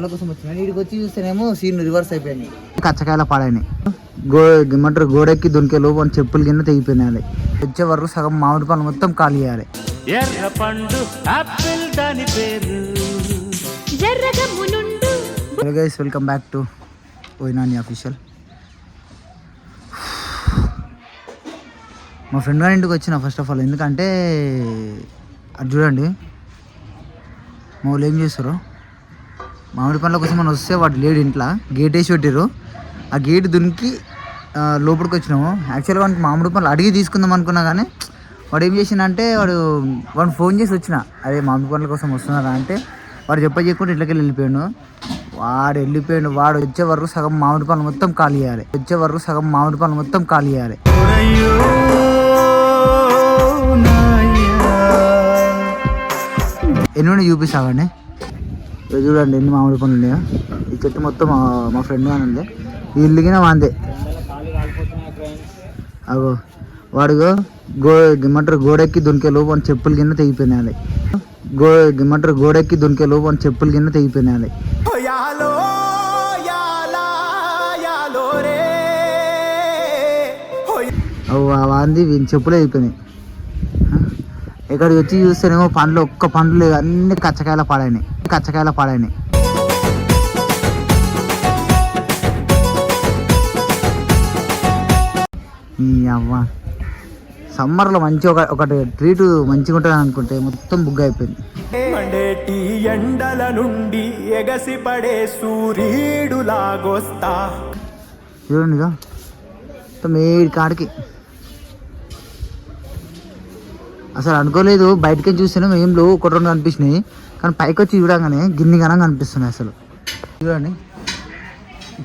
వాళ్ళ కోసం వచ్చిన. వీడికి వచ్చి చూస్తేనేమో సీన్ రివర్స్ అయిపోయింది కచ్చకాయల పాడైనాయి. గో ఏమంటారు? గోడెక్కి దునికే లోపు అని చెప్పులు కింద తెగిపోయినాయి. వచ్చే వరకు సగం మామిడి పనులు మొత్తం ఖాళీ చేయాలి ఎర్ర పండు ఆపిల్ దాని పేరు. Hello guys welcome back to ఓయినాని official మా ఫ్రెండ్ గారి ఇంటికి వచ్చిన ఫస్ట్ ఆఫ్ ఆల్ ఎందుకంటే అది చూడండి. మా వాళ్ళు ఏం చేస్తారు? మామిడి పండ్ల కోసం మనం వస్తే వాడు లేడు ఇంట్లో. గేట్ వేసి పెట్టారు ఆ గేట్ దునికి లోపలికి వచ్చినాము. యాక్చువల్గా వాడికి మామిడి పండ్లు అడిగి తీసుకుందాం అనుకున్నా కానీ వాడు ఏం చేసిండంటే వాడు వాడు ఫోన్ చేసి వచ్చిన. అదే మామిడి పండ్ల కోసం వస్తున్నారా అంటే వాడు చెప్ప చెప్పకుండా ఇట్లకి వెళ్ళిపోయాడు. వాడు వెళ్ళిపోయాడు. వాడు వచ్చే వరకు సగం మామిడి పండ్లు మొత్తం ఖాళీ చేయాలి. వచ్చే వరకు సగం మామిడి పండ్లు మొత్తం ఖాళీ చేయాలి. ఎన్ని చూపిస్తావండి ఇది చూడండి ఎన్ని మామిడి పండ్లు ఉన్నాయో. ఈ చెట్టు మొత్తం మా మా ఫ్రెండ్ గానే ఉంది. ఇల్లుగిన వాందే. అగో వాడుగో గో ఏమంటారు గోడెక్కి దునికే లోపు అని చెప్పుల కింద తెగిపోయినాయి గో ఏమంటారు గోడెక్కి దునికే లోపు అని చెప్పుల కింద తెగిపోయినాయి అవు వాంది వీని చెప్పులే అయిపోయినాయి? ఇక్కడికి వచ్చి చూస్తేనేమో పండ్లు ఒక్క పండ్లు అన్ని కచ్చకాయల పాడైనాయి. కచ్చకాయల పాడైనాయి. ఈ అవ్వ. సమ్మర్లో మంచి ఒక ఒకటి ట్రీట్ మంచిగా ఉంటుంది అనుకుంటే మొత్తం బుగ్గ అయిపోయింది. మండేటి ఎండల నుండి ఎగసి పడే సూర్యుడులాగొస్తా చూడండి ఇక మొత్తం ఏడు కాడికి. అసలు అనుకోలేదు బయటకి చూస్తేనే ఏం లేవు ఒకటి రెండు కనిపించినాయి. కానీ పైకి వచ్చి చూడగానే గిన్ని గనంగా అనిపిస్తున్నాయి అసలు. చూడండి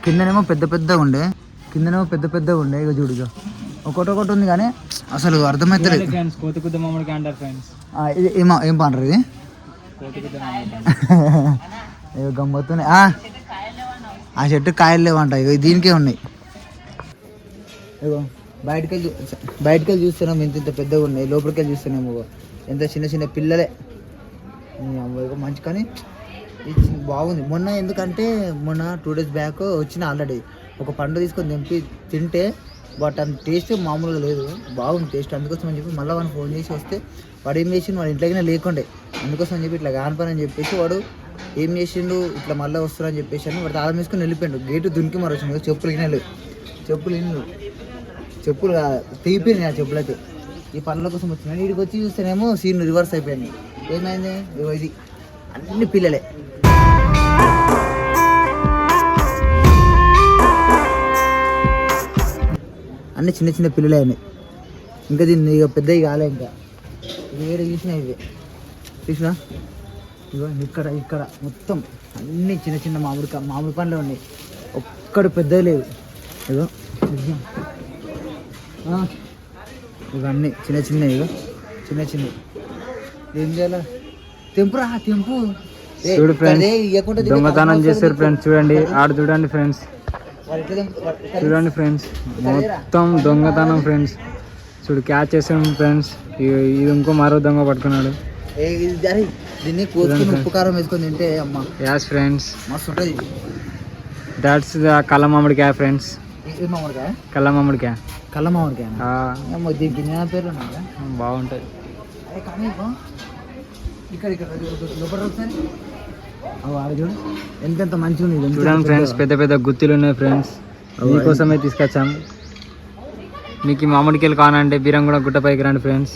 కిందనేమో పెద్ద పెద్దగా ఉండే. కిందనేమో పెద్ద పెద్దగా ఉండే. ఇక చూడు ఇక ఒకటి ఒకటి ఉంది కానీ అసలు అర్థమవుతలేదు ఇది ఏమో ఏం పంటారు ఇది? గమ్మత్తున్నాయి. ఆ, ఆ చెట్టు కాయలు లేవంట. ఇక దీనికే ఉన్నాయి. ఇగో. బయటకి వెళ్ళి చూ- బయటకి వెళ్ళి చూస్తున్నాం. ఇంత ఇంత పెద్దగా ఉన్నాయి. లోపలికి వెళ్ళి చూస్తున్నాము. ఎంత చిన్న చిన్న పిల్లలే. మంచి కానీ బాగుంది. మొన్న ఎందుకంటే మొన్న టూ డేస్ బ్యాక్ వచ్చిన ఆల్రెడీ ఒక పండు తీసుకొని తెంపి తింటే బట్ అంత టేస్ట్ మామూలుగా లేదు. బాగుంది టేస్ట్ అందుకోసం అని చెప్పి మళ్ళీ వాడిని ఫోన్ చేసి వస్తే వాడు ఏం చేసిండు? వాడు ఇంట్లోనే లేకుండే. అందుకోసం అని చెప్పి ఇట్లా కానిపని అని చెప్పేసి వాడు ఏం చేసిండు? ఇట్లా మళ్ళీ వస్తారని చెప్పేసి అని వాడు తాళం వేసుకొని వెళ్ళిపోయాడు. గేటు దునికి మరి వచ్చింది చెప్పులు వినలేదు చెప్పులు వినలేదు చెప్పులు తీపి తెగిపోయినాయి ఆ చెప్పులు ఈ పనుల కోసం వచ్చిన. వీడికి వచ్చి చూస్తేనేమో సీన్ రివర్స్ అయిపోయింది ఏమైంది? ఇగో ఇది. అన్ని పిల్లలే. అన్ని చిన్న చిన్న పిల్లలే అయినాయి. ఇంకా దీన్ని ఇక పెద్దవి కాలే ఇంకా. ఇది వేరే చూసినా ఇవి? చూసినా? ఇగో ఇక్కడ ఇక్కడ. మొత్తం అన్ని చిన్న చిన్న మామిడికాయ మామిడి పండ్లు ఉన్నాయి. ఒక్కడు పెద్దవి లేవు ఇగో ఇవన్నీ చిన్న చిన్న ఇగో. చిన్న చిన్న. ఏం చేయాలా? తెంపురా తెంపు. చూడు తిరిగి దొంగతనం వస్తుంది. ఫ్రెండ్స్ చూడండి. ఆడ చూడండి ఫ్రెండ్స్ చూడండి ఫ్రెండ్స్ మొత్తం దొంగతనం ఫ్రెండ్స్ చూడు క్యాచ్ చేసాం ఫ్రెండ్స్ ఇది ఇంకో మరో దొంగ పట్టుకున్నాడు. దీన్ని కోసుకొని ఉప్పు కారం వేసుకొని తింటే అమ్మ. యాస్ ఫ్రెండ్స్ మస్తు ఉంటుంది. దాట్స్ ద కళ్ళ మామిడికాయ ఫ్రెండ్స్ మామిడికాయ? కళ్ళ మామిడికాయ. కళ్ళ మామిడికాయ దీనికి పేర్లు ఉన్నాయా బాగుంటుంది. కానీ ఇక్కడ ఇక్కడ ఇక్కడ లోపల ఒకసారి అవి ఆడ చూడు. ఎంతెంత మంచిగా ఉంది చూడండి ఫ్రెండ్స్ పెద్ద పెద్ద గుత్తులు ఉన్నాయి ఫ్రెండ్స్. మీకోసమే తీసుకొచ్చాం. మీకు మామిడికాయలు కావాలంటే బీరంగూడ గుట్టపైకి రండి ఫ్రెండ్స్.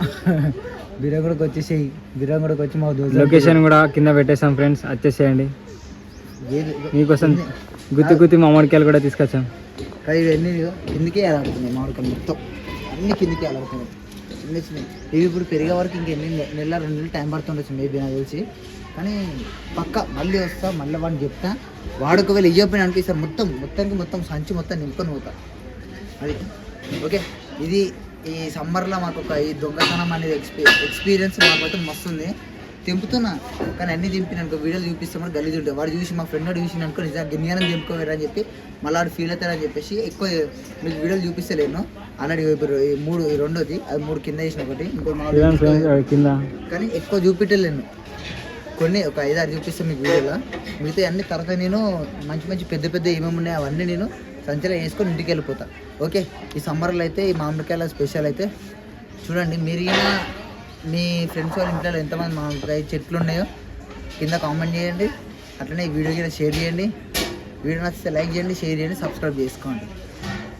బిరంగుడికి వచ్చేసేయి బిరంగుడికి వచ్చి మా లొకేషన్ కూడా కింద పెట్టేసాం ఫ్రెండ్స్. వచ్చేసేయండి మీకోసం గుత్తి గుత్తి మామిడికాయలు కూడా తీసుకొచ్చాం. కానీ ఇవన్నీ కిందికే అలాడుతున్నాయి మామిడికాయలు మొత్తం. అన్ని కిందికే అలాడుతున్నాయి చిన్న చిన్న. ఇవి ఇప్పుడు పెరిగే వరకు ఇంకెన్ని నెల రెండు నెలలు టైం పడుతుండొచ్చు మేబీ నాకు తెలిసి. కానీ పక్క మళ్ళీ వస్తా మళ్ళీ వాడిని చెప్తా. వాడు ఒకవేళ ఇయ్యపోయిన అనిపిస్తారు మొత్తం మొత్తానికి మొత్తం సంచి మొత్తం నింపుకొని పోతా. అది. ఓకే? ఇది ఈ సమ్మర్లో మాకు ఒక ఈ దొంగతనం అనేది ఎక్స్పీ ఎక్స్పీరియన్స్ మాకైతే మస్తు ఉంది. తెంపుతున్నా. కానీ అన్ని అనుకో వీడియోలు చూపిస్తామని గలీజ్ ఉంటాయి వాడు చూసి మా ఫ్రెండ్ వాడు చూసి అనుకో నిజంగా గిన్నెనం దింపుకోవేరా అని చెప్పి మళ్ళీ వాడు ఫీల్ అవుతారని చెప్పేసి ఎక్కువ మీకు వీడియోలు చూపిస్తలేను. అన్నది ఇప్పుడు ఈ మూడు ఈ రెండోది అది మూడు కింద వేసిన ఒకటి కానీ ఎక్కువ చూపించలేను కొన్ని ఒక ఐదు ఆరు చూపిస్తాను మీకు వీడియోలో. మిగతా అన్ని తర్వాత నేను మంచి మంచి పెద్ద పెద్ద ఏమేమి ఉన్నాయో అవన్నీ నేను సంచలో వేసుకొని ఇంటికి వెళ్ళిపోతా. ఓకే ఈ సమ్మర్లో అయితే ఈ మామిడికాయల స్పెషల్ అయితే చూడండి మీరు మీ ఫ్రెండ్స్ వాళ్ళ ఇంట్లో ఎంతమంది మామిడికాయ చెట్లు ఉన్నాయో కింద కామెంట్ చేయండి. అట్లనే వీడియో కింద షేర్ చేయండి. వీడియో నచ్చితే లైక్ చేయండి షేర్ చేయండి సబ్స్క్రైబ్ చేసుకోండి.